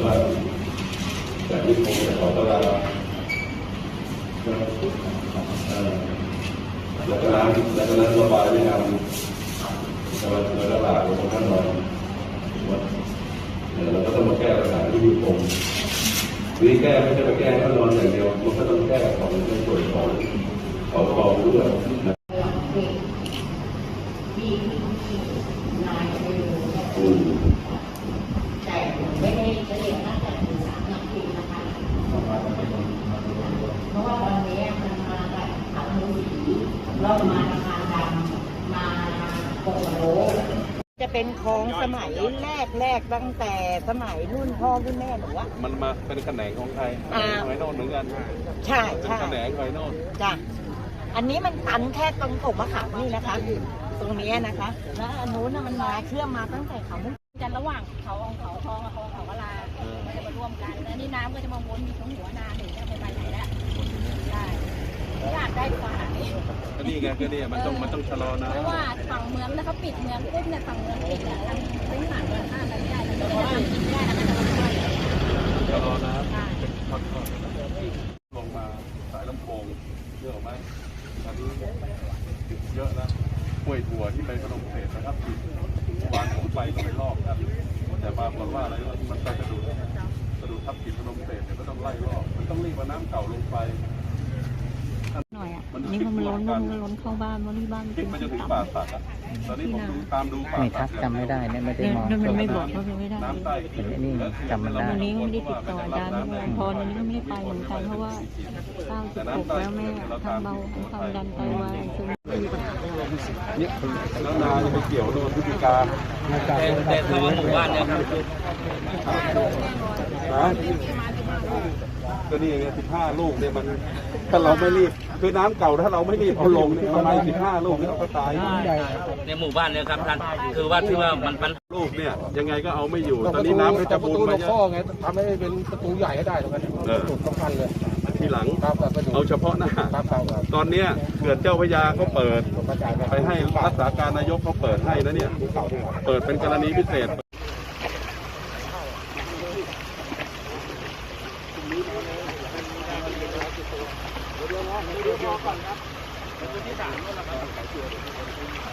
ว่าจากที่ผมจะขอตลาดเอ่อแล้วก็น้ำแล้วก็น้ำระบายไม่ทำแต่ว่าเราตลาดเราท่านหน่อว่าเราก็ต้องมาแก้ปัญหาที่มีผมนี่แก้ไม่ใช่มาแก้ก็นอนอย่างเดียว มันก็ต้องแก้ของในส่วนของของกองด้วยมีนายเนี่ยอืม แต่ไม่ได้จะเรียนตั้งแต่ถึงสามนาทีนะคะ เพราะว่าตอนนี้มันมาแบบขับมือสี แล้วมาทำงานดำมาโกโลจะเป็นของสมัยแรกแรกตั้งแต่สมัยรุ่นพ่อรุ่นแม่หนูอะมันมาเป็นแขนงของใครอ่าไว้โน่นเหมือนกันใช่เป็นใช่แขนงไว้โน่นจ้ะอันนี้มันตันแค่ตรงผมมะขามนี่นะคะ ตรงนี้นะคะ แล้วอันนู้นน่ะมันมาเชื่อมมาตั้งแต่เขามุกกันระหว่างเขาของเขาทองกับเขาเขากะลามันจะมารวมกัน แล้วนี่น้ำก็จะมาวนอยู่ตรงหัวนาถึงจะไปไปไหนแล้วใช่ไม่อยากได้กว่านี้ ก็นี่ไงก็นี่มันต้องมันต้องชะลอนะเพราะว่าฝั่งเมืองแล้วเขาปิดเมืองปุ๊บเนี่ยฝั่งเมืองปิดอะทางเป็นผ่านเมืองข้ามไปไม่ได้แล้วก็จะทำกินไม่ได้แล้วมันจะมาช่วยชะลอนะใช่เป็นทอดๆลงมาสายลำโพงเยอะไหมตอนนี้เยอะแล้วกล้วยถั่วที่ไปพนมเสร็จนะครับติดวานผมไปก็ไปลอกครับแต่ปรากฏว่าอะไรว่ามันไปกระดูกกระดูกทับกินพนมเสร็จก็ต้องไล่ลอกมันต้องรีบเอาน้ำเก่าลงไป น่อยอะนี่มันล้นมันล้นเข้าบ้านว่านี่บ้านพลิเป็กนไปจนถึงต่ป่าสักอะตอนนี้ผมดูตามดูป่าไม่สัทักกจำไม่ได้เนี่ยไม่ได้มองเนี่ยมันไม่บอกว่าเป็นไม่ได้น้ำใต้เห็นไอ้นี่จำมันได้วันนี้ก็ไม่ได้ติดต่ออาจารย์พรวันนี้ก็ไม่ได้ไปเหมือนกันเพราะว่าเก้าสิบหกแล้วแม่ทำเบาความดันไตวายซึ่งแล้วนาจะไปเกี่ยวโดนพฤติกาแต่แต่ถ้าว่าหมู่บ้านเนี่ยครับนะก็นี่ไงสิบห้าลูกเนี่ยมันถ้าเราไม่รีบ คือน้ำเก่าถ้าเราไม่รีบเอาลงเนี่ยประมาณสิบห้าลูกเนี่ยเราก็ตายในหมู่บ้านเนี่ยครับท่านคือว่าที่ว่ามันปัญลูกเนี่ยยังไงก็เอาไม่อยู่ ตอนนี้น้ำก็จะบุญมาเยข้ออะไงทำให้เป็นประตูใหญ่ให้ได้ตรงนั้นเออจุดสำคัญเลยทีหลัง ครับครับประตูเอาเฉพาะหน้า ครับครับครับตอนเนี้ยเขื่อนเจ้าพระยาเขาเปิด กระจายไปไปให้รักษาการนายกเขาเปิดให้นะเนี่ยเก่าดีกว่าเปิดเป็นกรณีพิเศษ ดูดูโม่ก่อนนะเป็นตัวที่สามแล้วนะ